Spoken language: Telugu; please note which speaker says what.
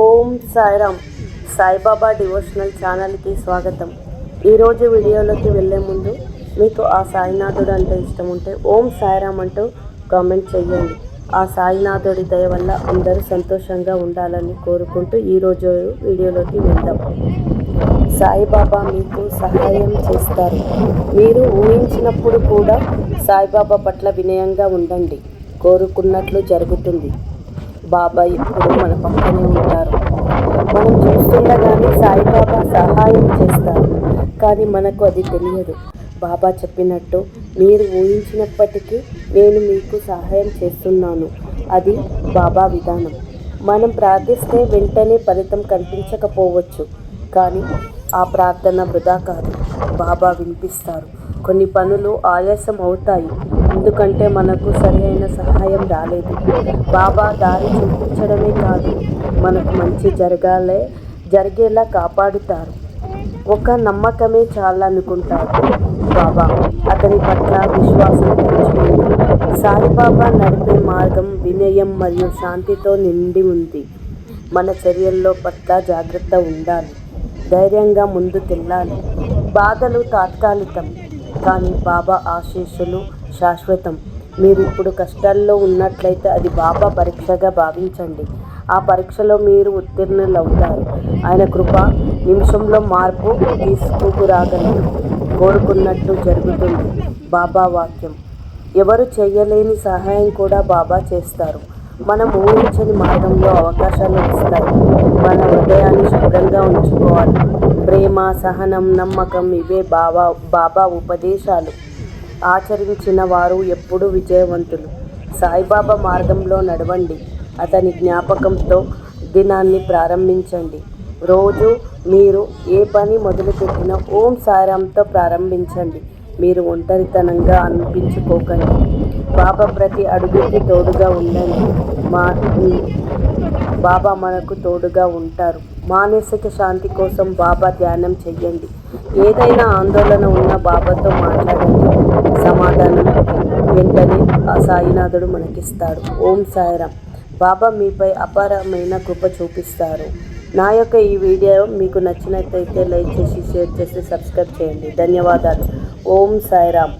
Speaker 1: ఓం సాయిరామ్ సాయిబాబా డివోషనల్ ఛానల్కి స్వాగతం. ఈరోజు వీడియోలోకి వెళ్ళే ముందు మీకు ఆ సాయినాథుడు అంటే ఇష్టం ఉంటే ఓం సాయిరామ్ అంటూ కామెంట్ చేయండి ఆ సాయినాథుడి దయ వల్ల అందరూ సంతోషంగా ఉండాలని కోరుకుంటూ ఈరోజు వీడియోలోకి వెళ్దాం. సాయిబాబా మీకు సహాయం చేస్తారు. మీరు ఊహించినప్పుడు కూడా సాయిబాబా పట్ల వినయంగా ఉండండి. కోరుకున్నట్లు జరుగుతుంది. బాబా ఎప్పుడు మన పక్కనే ఉంటారు. మనం చూస్తుండగానే సాయిబాబా సహాయం చేస్తారు. కానీ మనకు అది తెలియదు. బాబా చెప్పినట్టు మీరు ఊహించినప్పటికీ నేను మీకు సహాయం చేస్తున్నాను. అది బాబా విధానం. మనం ప్రార్థిస్తే వెంటనే ఫలితం కనిపించకపోవచ్చు. కానీ ఆ ప్రార్థన వృధా కాదు. బాబా వినిపిస్తారు. కొన్ని పనులు ఆయాసం అవుతాయి. ఎందుకంటే మనకు సరైన సహాయం రాలేదు. బాబా దారి చూపించడమే కాదు మనకు మంచి జరగాలే జరిగేలా కాపాడుతారు. ఒక నమ్మకమే చాలా అనుకుంటారు బాబా అతని పట్ల విశ్వాసం పెంచుకుంది సాయిబాబా నడిపే మార్గం వినయం మరియు శాంతితో నిండి ఉంది. మన చర్యల్లో పట్ల జాగ్రత్త ఉండాలి. ధైర్యంగా ముందుకెళ్ళాలి బాధలు తాత్కాలికం. కానీ బాబా ఆశీస్సులు శాశ్వతం. మీరు ఇప్పుడు కష్టాల్లో ఉన్నట్లయితే అది బాబా పరీక్షగా భావించండి. ఆ పరీక్షలో మీరు ఉత్తీర్ణులవుతారు. ఆయన కృప నిమిషంలో మార్పు తీసుకురాగలరు. కోరుకున్నట్టు జరుగుతుంది బాబా వాక్యం. ఎవరు చేయలేని సహాయం కూడా బాబా చేస్తారు. మనం ఊహించని మార్గంలో అవకాశాలు ఇస్తాయి మన హృదయాన్ని శుభ్రంగా ఉంచుకోవాలి. ప్రేమ సహనం నమ్మకం ఇవే బాబా బాబా ఉపదేశాలు. ఆచరించిన వారు ఎప్పుడూ విజయవంతులు. సాయిబాబా మార్గంలో నడవండి. అతని జ్ఞాపకంతో దినాన్ని ప్రారంభించండి. రోజు మీరు ఏ పని మొదలుపెట్టినా ఓం సాయిరాంతో ప్రారంభించండి. మీరు ఒంటరితనంగా అనిపించుకోకండి. బాబా ప్రతి అడుగుకి తోడుగా ఉండండి. మా బాబా మనకు తోడుగా ఉంటారు. మానసిక శాంతి కోసం బాబా ధ్యానం చెయ్యండి. ఏదైనా ఆందోళన ఉన్న బాబాతో మాట్లాడండి. సమాధానం వెంటనే ఆ సాయినాథుడు మనకిస్తాడు. ఓం సాయిరామ్. బాబా మీపై అపారమైన కృప చూపిస్తారు. నా యొక్క ఈ వీడియో మీకు నచ్చినట్లయితే లైక్ చేసి షేర్ చేసి సబ్స్క్రైబ్ చేయండి. ధన్యవాదాలు. ఓం సాయిరామ్